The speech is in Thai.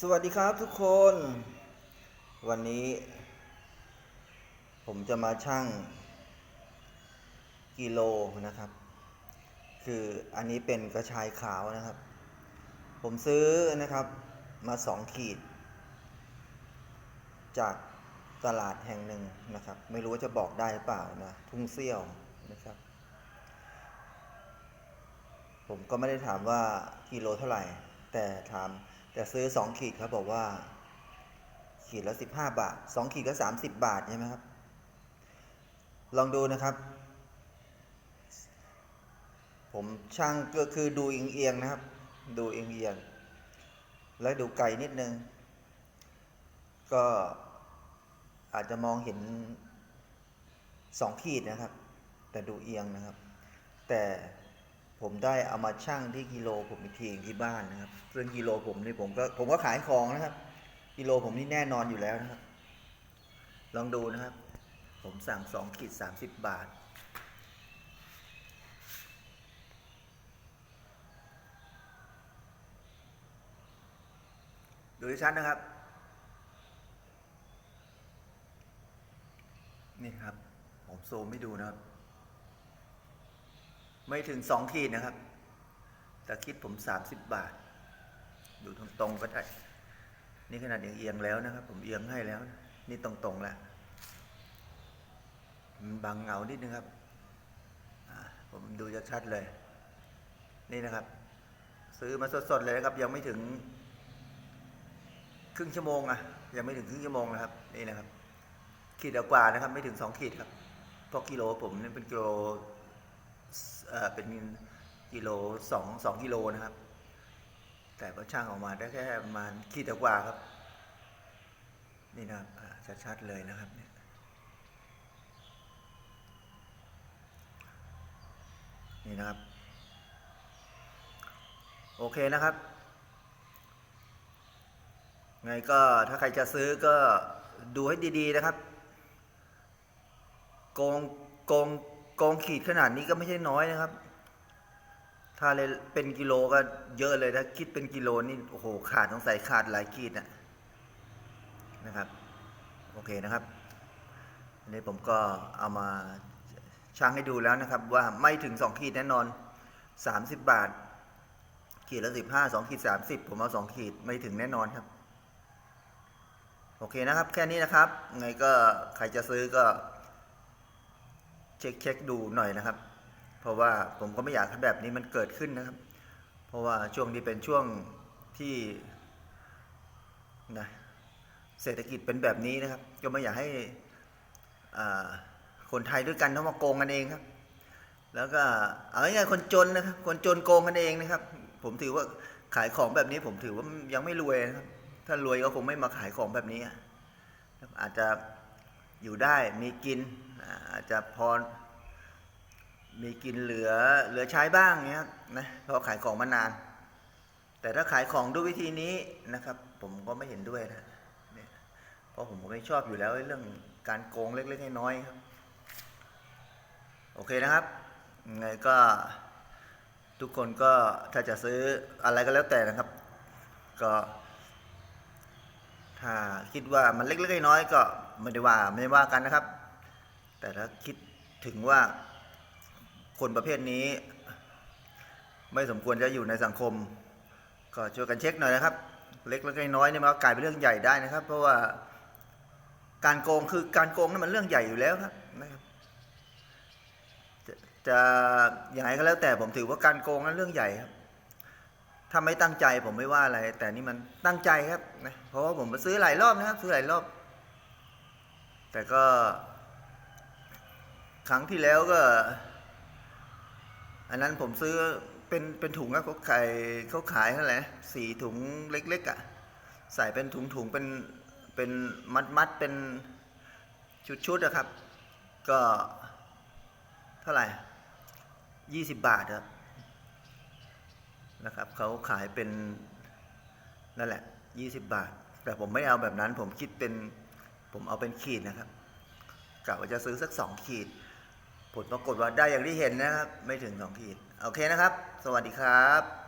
สวัสดีครับทุกคน วันนี้ ผมจะมาชั่งกิโลนะครับ คืออันนี้เป็นกระชายขาวนะครับ ผมซื้อนะครับมาสองขีด จากตลาดแห่งหนึ่งนะครับ ไม่รู้ว่าจะบอกได้หรือเปล่านะ ทุ่งเซี่ยวนะครับ ผมก็ไม่ได้ถามว่ากิโลเท่าไหร่ แต่ถาม แต่ซื้อสองขีดเขาบอกว่า ขีดละสิบห้าบาทสองขีดก็สามสิบบาทใช่ไหมครับ ลองดูนะครับ ผมช่างก็คือดูเอียงๆนะครับ ดูเอียงๆแล้วดูไกลนิดนึง ก็อาจจะมองเห็นสองขีดนะครับ แต่ดูเอียงนะครับ แต่ ผมได้เอามาชั่งที่กิโลผมอีกทีที่บ้านนะครับ ซึ่งกิโลผมนี่ผมก็ผมก็ขายของนะครับ กิโลผมนี่แน่นอนอยู่แล้วนะครับ ลองดูนะครับ ผมสั่งสองขีดสามสิบบาท ดูชัดนะครับ นี่ครับ ผมโซมให้ดูนะครับ ไม่ถึงสองขีดนะครับ แต่คิดผมสามสิบบาท ดูตรงๆก็ได้ นี่ขนาดยังเอียงแล้วนะครับ ผมเอียงให้แล้ว นี่ตรงๆแล้วมันบังเงานิดนึงครับ ผมดูจะชัดเลย นี่นะครับ ซื้อมาสดๆเลยนะครับ ยังไม่ถึง ครึ่งชั่วโมงอะยังไม่ถึงครึ่งชั่วโมงนะครับ นี่นะครับ ขีดกว่านะครับ ไม่ถึงสองขีดครับเพราะกิโลผมนี่เป็นกิโล เป็นกิโลสองสองกิโลนะครับ แต่ก็ช่างออกมาได้แค่ประมาณขีดกว่าครับ นี่นะครับชัดๆเลยนะครับเนี่ยนี่นะครับ โอเคนะครับ ไงก็ถ้าใครจะซื้อก็ดูให้ดีๆนะครับ โกงโกง โกงขีดขนาดนี้ก็ไม่ใช่น้อยนะครับ ถ้าเลยเป็นกิโลก็เยอะเลยถ้าคิดเป็นกิโลนี่โอ้โหขาดต้องใส่ขาดหลายขีดนะนะครับ โอเคนะครับอันนี้ผมก็เอามาชั่งให้ดูแล้วนะครับ ว่าไม่ถึงสองขีดแน่นอนสามสิบบาท ขีดละสิบห้าสองขีดสามสิบผมเอาสองขีดไม่ถึงแน่นอนครับ โอเคนะครับ แค่นี้นะครับ ไงก็ใครจะซื้อก็ เช็คเช็คดูหน่อยนะครับ เพราะว่าผมก็ไม่อยากให้แบบนี้มันเกิดขึ้นนะครับ เพราะว่าช่วงนี้เป็นช่วงที่นะเศรษฐกิจเป็นแบบนี้นะครับ ก็ไม่อยากให้คนไทยด้วยกันต้องมาโกงกันเองครับ แล้วก็เอาง่ายๆคนจนนะครับ คนจนโกงกันเองนะครับ ผมถือว่าขายของแบบนี้ผมถือว่ายังไม่รวยนะครับ ถ้ารวยก็คงไม่มาขายของแบบนี้อาจจะอยู่ได้มีกิน อาจจะพอมีกินเหลือเหลือใช้บ้างเนี้ยนะเพราะขายของมานาน แต่ถ้าขายของด้วยวิธีนี้นะครับ ผมก็ไม่เห็นด้วยนะเพราะผมก็ไม่ชอบอยู่แล้วเรื่องการโกงเล็กๆน้อยๆครับ โอเคนะครับไงก็ทุกคนก็ถ้าจะซื้ออะไรก็แล้วแต่นะครับ ก็ถ้าคิดว่ามันเล็กๆน้อยๆก็ไม่ได้ว่าไม่ว่ากันนะครับ แต่ถ้าคิดถึงว่าคนประเภทนี้ ไม่สมควรจะอยู่ในสังคม ก็ช่วยกันเช็คหน่อยนะครับ เล็กๆน้อยๆเนี่ยมันก็กลายเป็นเรื่องใหญ่ได้นะครับ เพราะว่าการโกงคือการโกงนั่นมันเรื่องใหญ่อยู่แล้วครับนะครับจะจะยังไงก็แล้วแต่ผมถือว่าการโกงนั้นเรื่องใหญ่ครับถ้าไม่ตั้งใจผมไม่ว่าอะไร แต่นี่มันตั้งใจครับนะเพราะว่าผมซื้อหลายรอบนะครับ ซื้อหลายรอบ แต่ก็ รั้งที่แล้วก็ อันนั้นผมซื้อเป็นเป็นถุงอะเขาขายเขาขายเท่าไหร่สี่ถุงเล็ก ๆอะใส่เป็นถุงถุงๆเป็นเป็นมัดมัดๆเป็นชุดๆอะครับ ก็เท่าไหร่ยี่สิบบาทครับนะครับเขาขายเป็นนั่นแหละยี่สิบบาท แต่ผมไม่เอาแบบนั้น ผมคิดเป็นผมเอาเป็นขีดนะครับกะว่าจะซื้อสักสองขีด ผลปรากฏว่าได้อย่างที่เห็นนะครับ ไม่ถึงสองขีด โอเคนะครับ สวัสดีครับ